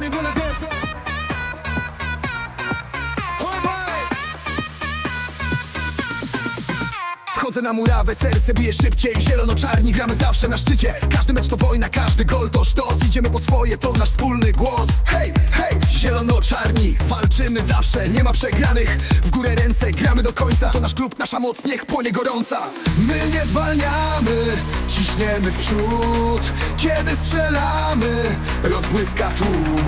40 vezes Wchodzę na murawę, serce bije szybciej. Zielono-czarni gramy zawsze na szczycie. Każdy mecz to wojna, każdy gol to sztos. Idziemy po swoje, to nasz wspólny głos. Hej, hej, zielono-czarni Walczymy zawsze, nie ma przegranych. W górę ręce, gramy do końca. To nasz klub, nasza moc, niech płonie gorąca. My nie zwalniamy, ciśniemy w przód. Kiedy strzelamy, rozbłyska tłum.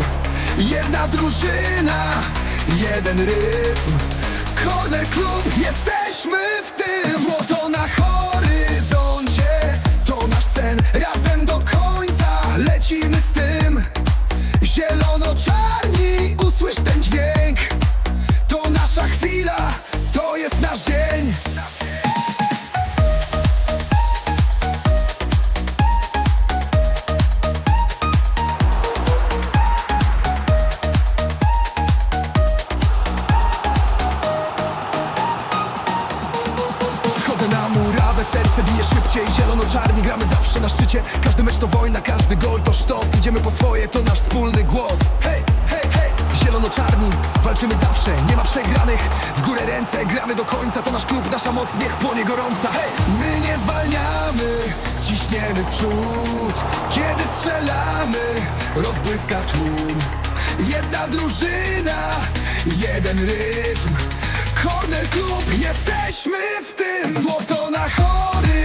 Jedna drużyna, jeden rytm. Corner Club, jesteśmy w tym Złoto na horyzoncie. To nasz sen, razem do końca. Lecimy moc, niech płonie gorąca. Hej! My nie zwalniamy, ciśniemy w przód. Kiedy strzelamy, rozbłyska tłum. Jedna drużyna, jeden rytm. Corner Club, jesteśmy w tym. Złoto na horyzoncie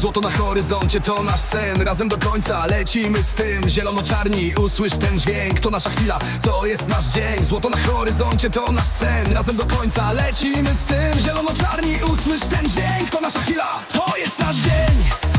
Złoto na horyzoncie to nasz sen. Razem do końca lecimy z tym. Zielono-czarni, usłysz ten dźwięk. To nasza chwila, to jest nasz dzień. Złoto na horyzoncie to nasz sen. Razem do końca lecimy z tym. Zielono-czarni, usłysz ten dźwięk. To nasza chwila, to jest nasz dzień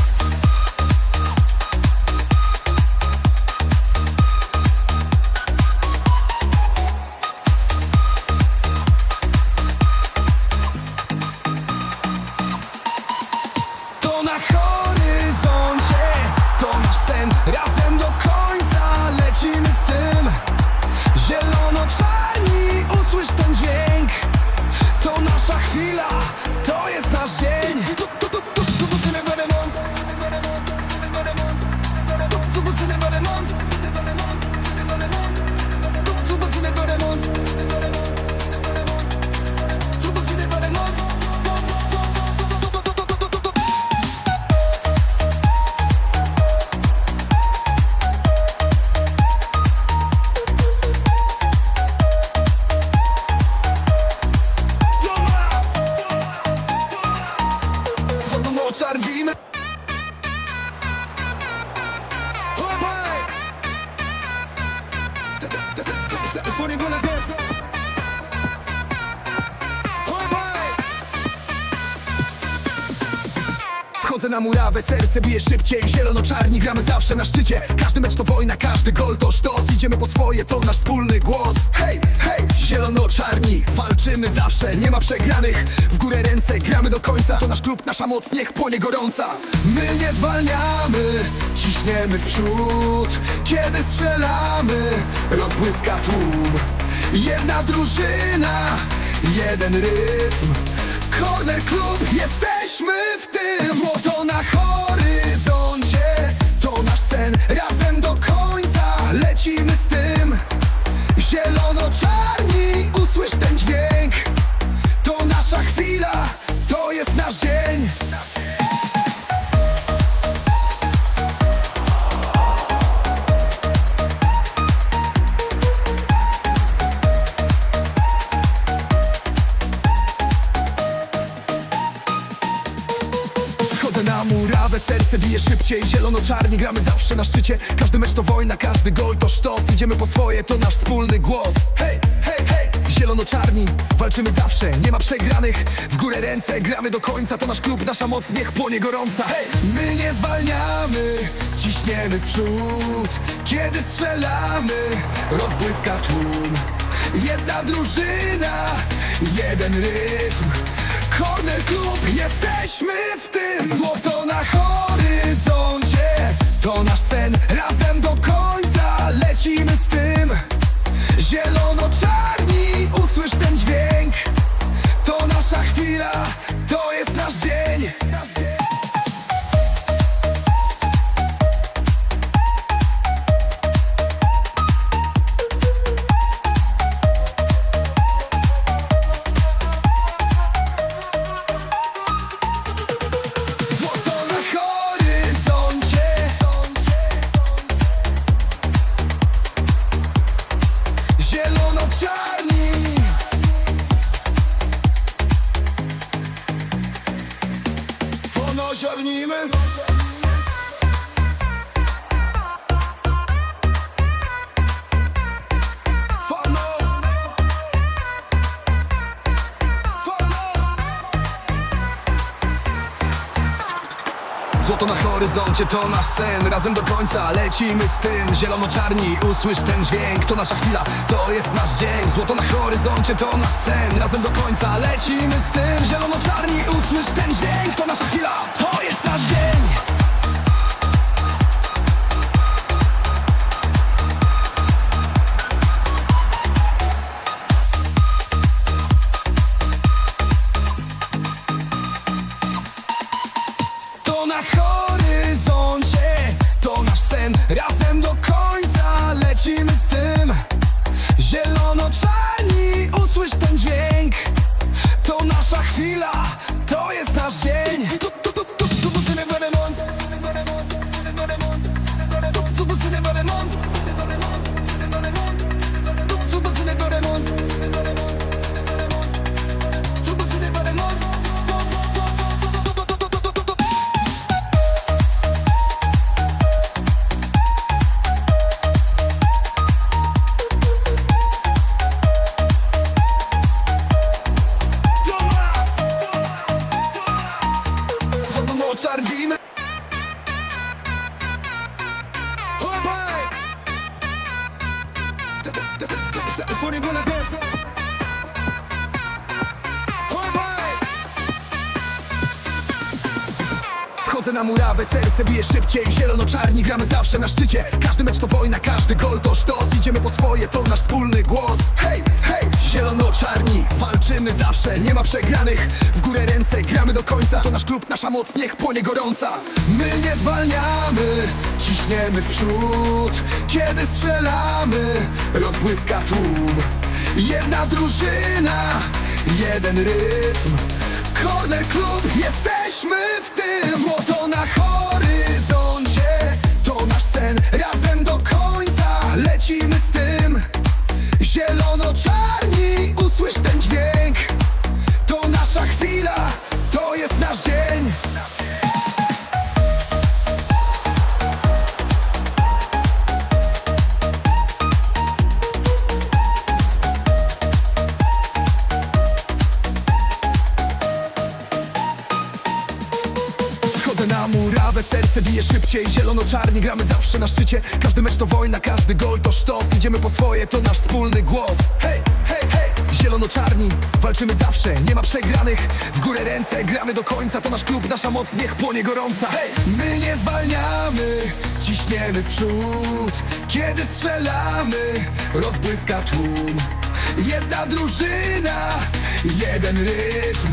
na murawę, serce bije szybciej. Zielono-czarni, gramy zawsze na szczycie. Każdy mecz to wojna, każdy gol to sztos. Idziemy po swoje, to nasz wspólny głos. Hej, hej, zielono-czarni Walczymy zawsze, nie ma przegranych W górę ręce, gramy do końca. To nasz klub, nasza moc, niech płonie gorąca. My nie zwalniamy, ciśniemy w przód. Kiedy strzelamy, rozbłyska tłum. Jedna drużyna, jeden rytm. Corner Club, jesteśmy w tym Złoto na horyzoncie. To nasz sen, razem do końca. Lecimy z tym. Zielono-czarni, serce bije szybciej Zielono-czarni gramy zawsze na szczycie. Każdy mecz to wojna, każdy gol to sztos. Idziemy po swoje, to nasz wspólny głos. Hej, hej, hej! Zielono-czarni, walczymy zawsze, nie ma przegranych. W górę ręce, gramy do końca To nasz klub, nasza moc, niech płonie gorąca Hej! My nie zwalniamy, ciśniemy w przód. Kiedy strzelamy, rozbłyska tłum. Jedna drużyna, jeden rytm Corner Club, jesteśmy w tym. Złoto na horyzoncie To nasz sen, razem do końca Lecimy z tym. Zielono-czarni, usłysz ten dźwięk. To nasza chwila, to jest nasz dzień to nasz sen Razem do końca lecimy z tym. Zielono-czarni, usłysz ten dźwięk To nasza chwila, to jest nasz dzień. Złoto na horyzoncie to nasz sen Razem do końca lecimy z tym. Zielono-czarni, usłysz ten dźwięk To nasza chwila, na murawę, serce bije szybciej. Zielono-czarni gramy zawsze na szczycie. Każdy mecz to wojna, każdy gol to sztos. Idziemy po swoje, to nasz wspólny głos. Hej, hej, zielono-czarni Walczymy zawsze, nie ma przegranych. W górę ręce, gramy do końca. To nasz klub, nasza moc, niech płonie gorąca. My nie zwalniamy, ciśniemy w przód. Kiedy strzelamy, rozbłyska tłum. Jedna drużyna, jeden rytm. Corner Club, jesteśmy w tym Złoto każdy gol to sztos. Idziemy po swoje, to nasz wspólny głos. Hej, hej, hej! Zielono-czarni, walczymy zawsze, nie ma przegranych. W górę ręce, gramy do końca To nasz klub, nasza moc, niech płonie gorąca Hej! My nie zwalniamy, ciśniemy w przód. Kiedy strzelamy, rozbłyska tłum. Jedna drużyna, jeden rytm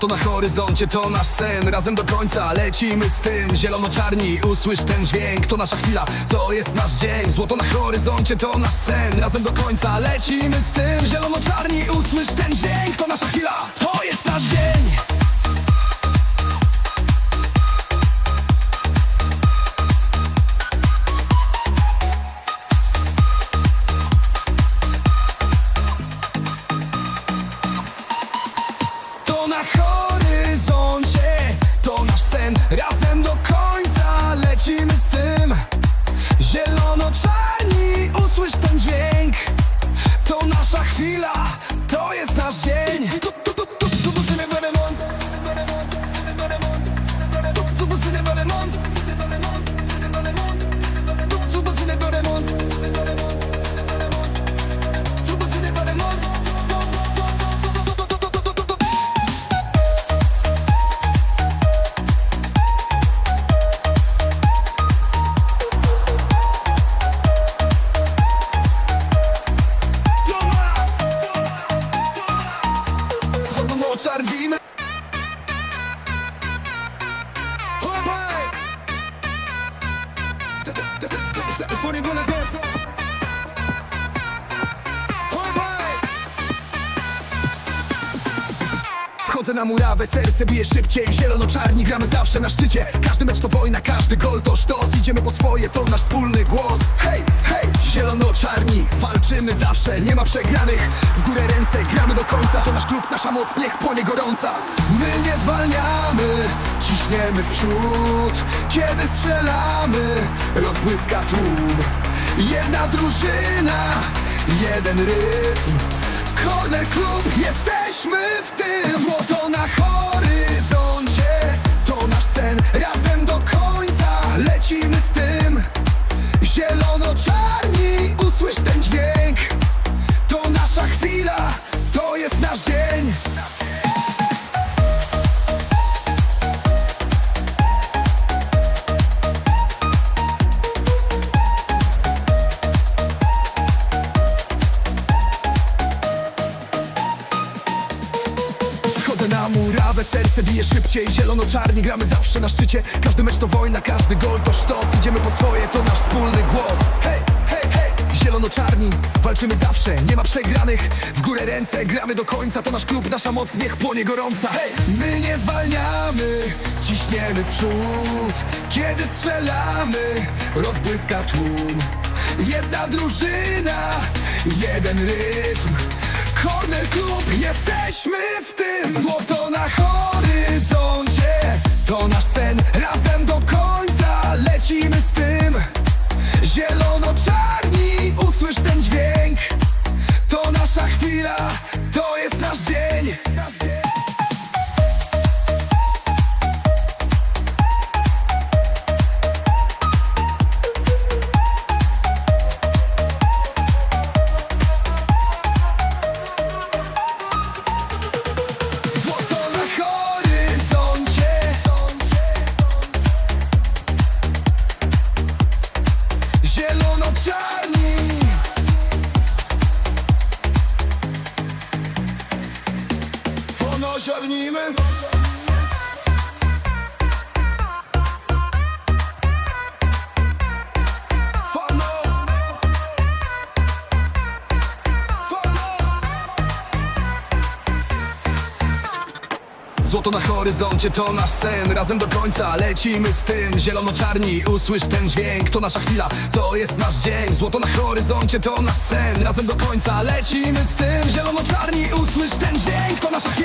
Złoto na horyzoncie to nasz sen. Razem do końca lecimy z tym. Zielono-czarni, usłysz ten dźwięk. To nasza chwila, to jest nasz dzień. Złoto na horyzoncie to nasz sen. Razem do końca lecimy z tym. Zielono-czarni, usłysz ten dźwięk. To nasza chwila, to jest nasz dzień murawę, serce bije szybciej. Zielono-czarni gramy zawsze na szczycie. Każdy mecz to wojna, każdy gol to sztos. Idziemy po swoje, to nasz wspólny głos. Hej, hej, zielono-czarni Walczymy zawsze, nie ma przegranych. W górę ręce, gramy do końca. To nasz klub, nasza moc, niech płonie gorąca. My nie zwalniamy, ciśniemy w przód. Kiedy strzelamy, rozbłyska tłum. Jedna drużyna, jeden rytm. Corner Klub, jesteśmy w Złoto na horyzoncie. To nasz sen, razem do końca. Lecimy z tym. Zielono-czarni, Wchodzę na murawę, serce bije szybciej Zielono-czarni, gramy zawsze na szczycie. Każdy mecz to wojna, każdy gol to sztos. Idziemy po swoje, to nasz wspólny głos. Hej, hej, hej, zielono-czarni Walczymy zawsze, nie ma przegranych. W górę ręce, gramy do końca To nasz klub, nasza moc, niech płonie gorąca Hej, my nie zwalniamy Ciśniemy w przód. Kiedy strzelamy Rozbłyska tłum. Jedna drużyna Jeden rytm Corner Klub, jesteśmy w tym. Złoto na horyzoncie. To nasz sen, razem do końca Lecimy z tym. Zielono-czarni, usłysz ten dźwięk. To nasza chwila, to jest nasz dzień horyzoncie to nasz sen. Razem do końca lecimy z tym. Zielono-czarni, usłysz ten dźwięk. To nasza chwila, to jest nasz dzień. Złoto na horyzoncie to nasz sen. Razem do końca lecimy z tym. Zielono-czarni, usłysz ten dźwięk. To nasza chwila,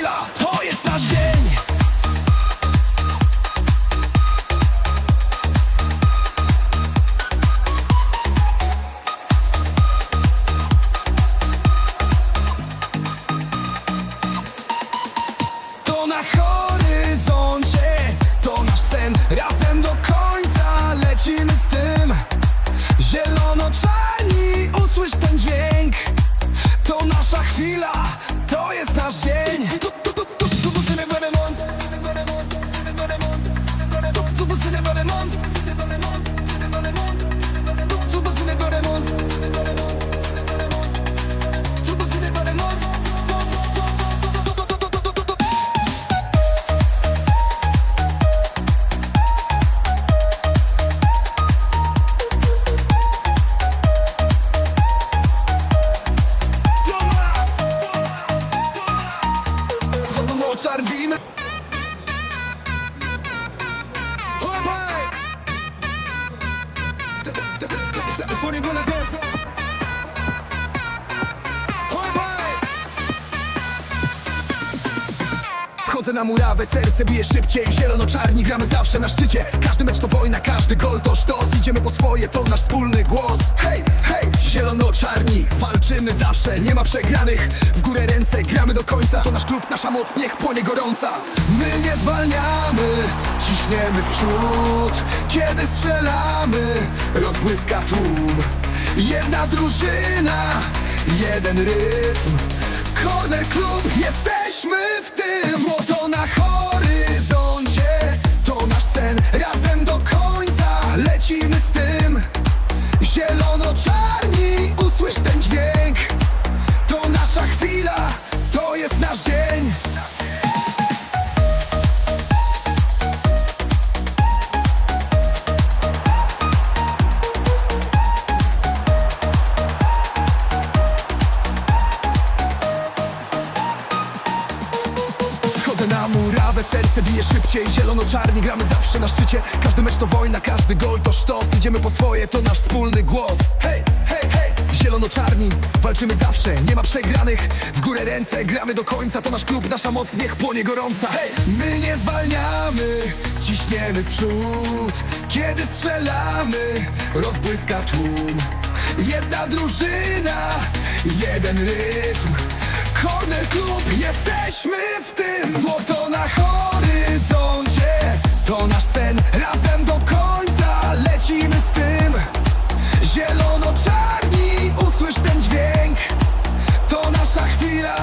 na murawę, serce bije szybciej. Zielono-czarni gramy zawsze na szczycie. Każdy mecz to wojna, każdy gol to sztos. Idziemy po swoje, to nasz wspólny głos. Hej, hej, zielono-czarni Walczymy zawsze, nie ma przegranych W górę ręce, gramy do końca. To nasz klub, nasza moc, niech płonie gorąca. My nie zwalniamy, ciśniemy w przód. Kiedy strzelamy, rozbłyska tłum. Jedna drużyna, jeden rytm. Corner Club, jesteśmy ręce, gramy do końca To nasz klub, nasza moc, niech płonie gorąca Hej, my nie zwalniamy Ciśniemy w przód. Kiedy strzelamy Rozbłyska tłum. Jedna drużyna Jeden rytm. Corner Club, jesteśmy w tym. Złoto na horyzoncie To nasz sen, razem do końca Lecimy z tym. Zielono-czarni, Nasza chwila,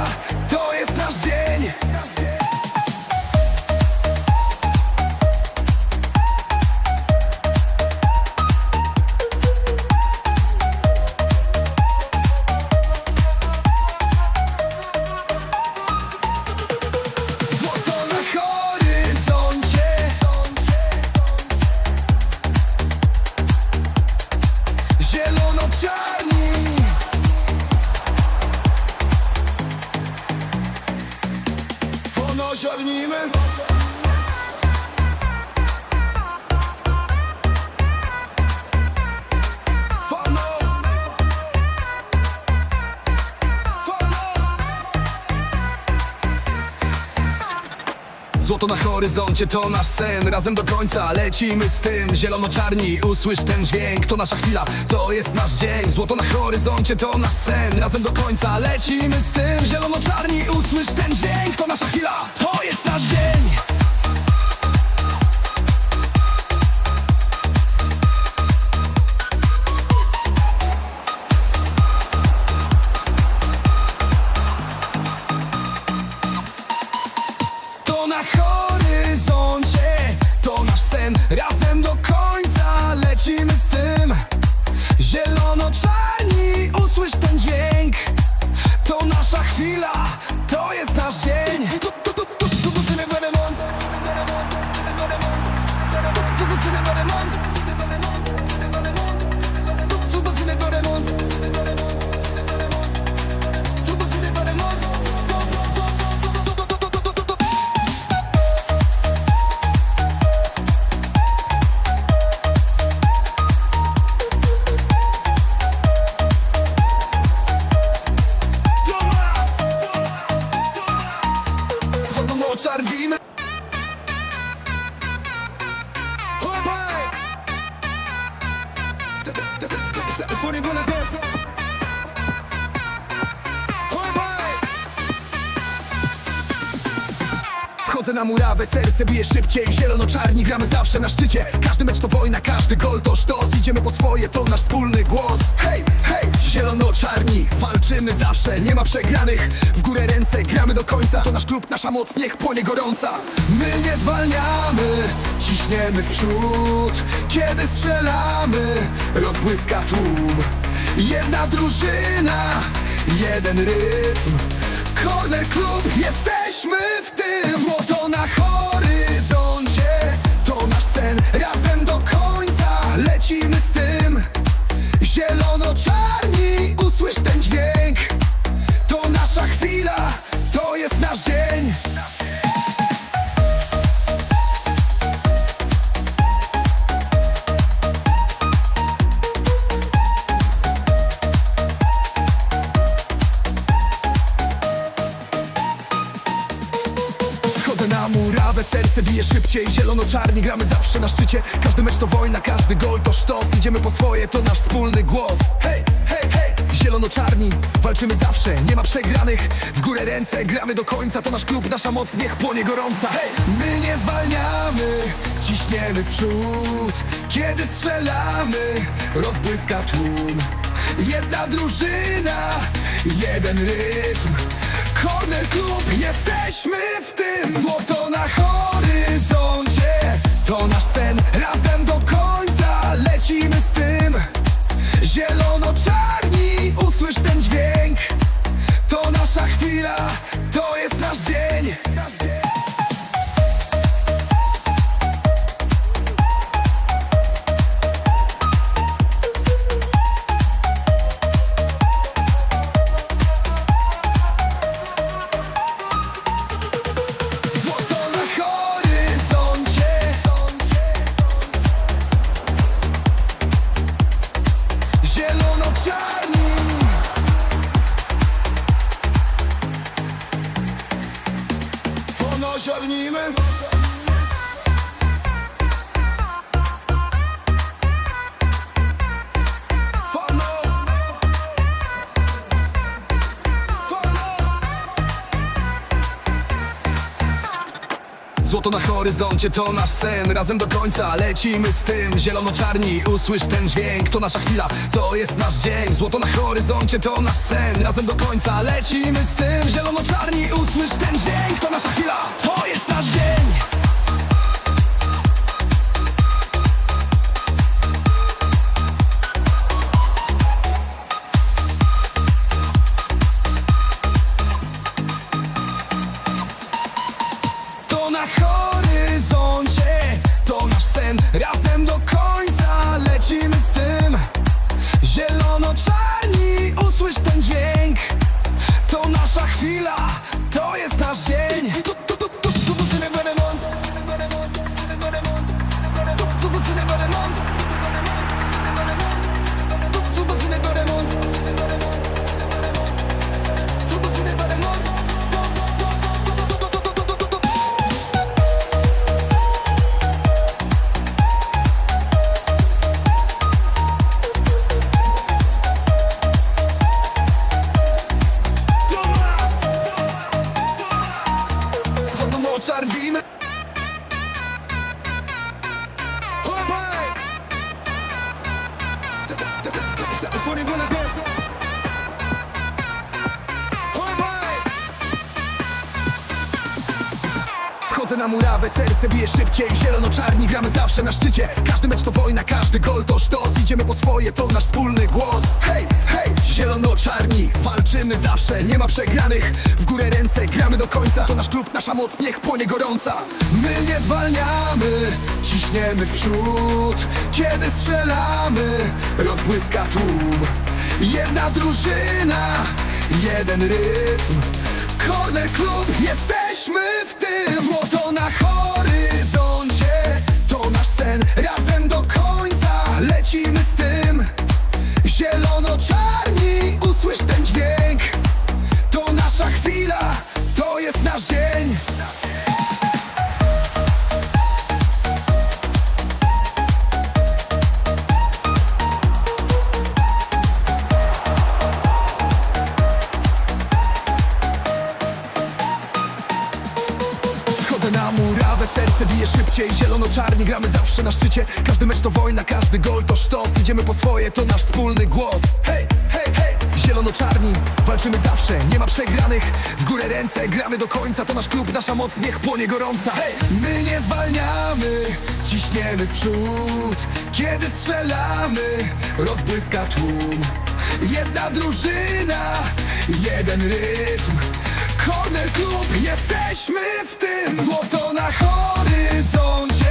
moment. Złoto na horyzoncie to nasz sen. Razem do końca lecimy z tym. Zielono-czarni, usłysz ten dźwięk. To nasza chwila, to jest nasz dzień. Złoto na horyzoncie to nasz sen. Razem do końca lecimy z tym. Zielono-czarni, usłysz ten dźwięk. To nasza chwila, to jest nasz dzień murawę, serce bije szybciej. Zielono-czarni, gramy zawsze na szczycie. Każdy mecz to wojna, każdy gol to sztos. Idziemy po swoje, to nasz wspólny głos. Hej, hej, zielono-czarni Walczymy zawsze, nie ma przegranych. W górę ręce, gramy do końca. To nasz klub, nasza moc, niech płonie gorąca. My nie zwalniamy, ciśniemy w przód. Kiedy strzelamy, rozbłyska tłum. Jedna drużyna, jeden rytm. Corner Club, jesteśmy w tym. Złoto na horyzoncie bije szybciej Zielono-czarni gramy zawsze na szczycie. Każdy mecz to wojna, każdy gol to sztos. Idziemy po swoje, to nasz wspólny głos. Hej, hej, hej! Zielono-czarni, walczymy zawsze, nie ma przegranych. W górę ręce, gramy do końca To nasz klub, nasza moc, niech płonie gorąca Hej! My nie zwalniamy, ciśniemy w przód. Kiedy strzelamy, rozbłyska tłum. Jedna drużyna, jeden rytm Corner Club, jesteśmy w tym. Złoto na horyzoncie. To nasz sen, razem do końca. Lecimy z tym. Zielono-czarni, usłysz ten dźwięk. To nasza chwila, to jest nasz dzień horyzoncie to nasz sen. Razem do końca lecimy z tym. Zielono-czarni, usłysz ten dźwięk. To nasza chwila, to jest nasz dzień. Złoto na horyzoncie to nasz sen. Razem do końca lecimy z tym. Zielono-czarni, usłysz ten dźwięk. To nasza chwila, to jest nasz dzień szybciej Zielono-czarni gramy zawsze na szczycie. Każdy mecz to wojna, każdy gol to sztos. Idziemy po swoje, to nasz wspólny głos. Hej, hej, zielono-czarni Walczymy zawsze, nie ma przegranych. W górę ręce, gramy do końca To nasz klub, nasza moc, niech płonie gorąca. My nie zwalniamy, ciśniemy w przód. Kiedy strzelamy, rozbłyska tłum. Jedna drużyna, jeden rytm. Corner Club, jesteśmy w tym. Złoto na horyzoncie Zielono-czarni gramy zawsze na szczycie. Każdy mecz to wojna, każdy gol to sztos. Idziemy po swoje, to nasz wspólny głos. Hej, hej, hej! Zielono-czarni, walczymy zawsze, nie ma przegranych. W górę ręce, gramy do końca To nasz klub, nasza moc, niech płonie gorąca Hej! My nie zwalniamy, ciśniemy w przód. Kiedy strzelamy, rozbłyska tłum. Jedna drużyna, jeden rytm. Corner Club, jesteśmy w tym. Złoto na horyzoncie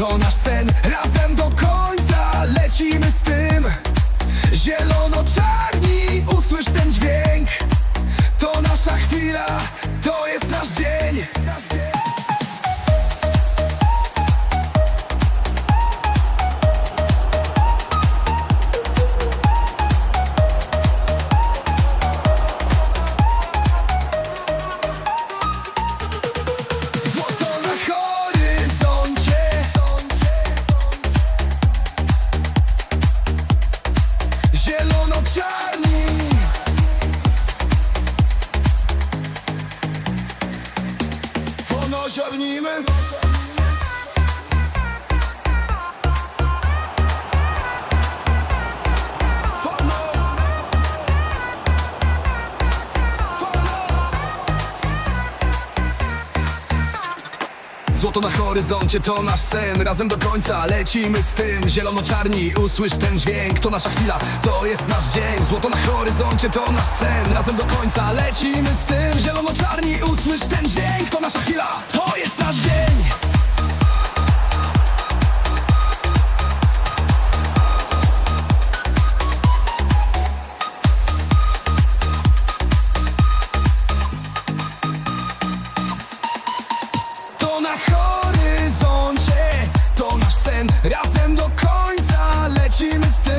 To nasz sen, razem do końca. Lecimy z tym. Zielono-czarni, usłysz ten dźwięk. To nasza chwila, чорніми. Złoto na horyzoncie to nasz sen. Razem do końca lecimy z tym. Zielono-czarni, usłysz ten dźwięk. To nasza chwila, to jest nasz dzień. Złoto na horyzoncie to nasz sen. Razem do końca lecimy z tym. Zielono-czarni, usłysz ten dźwięk. To nasza chwila, to jest nasz dzień do końca lecimy z tym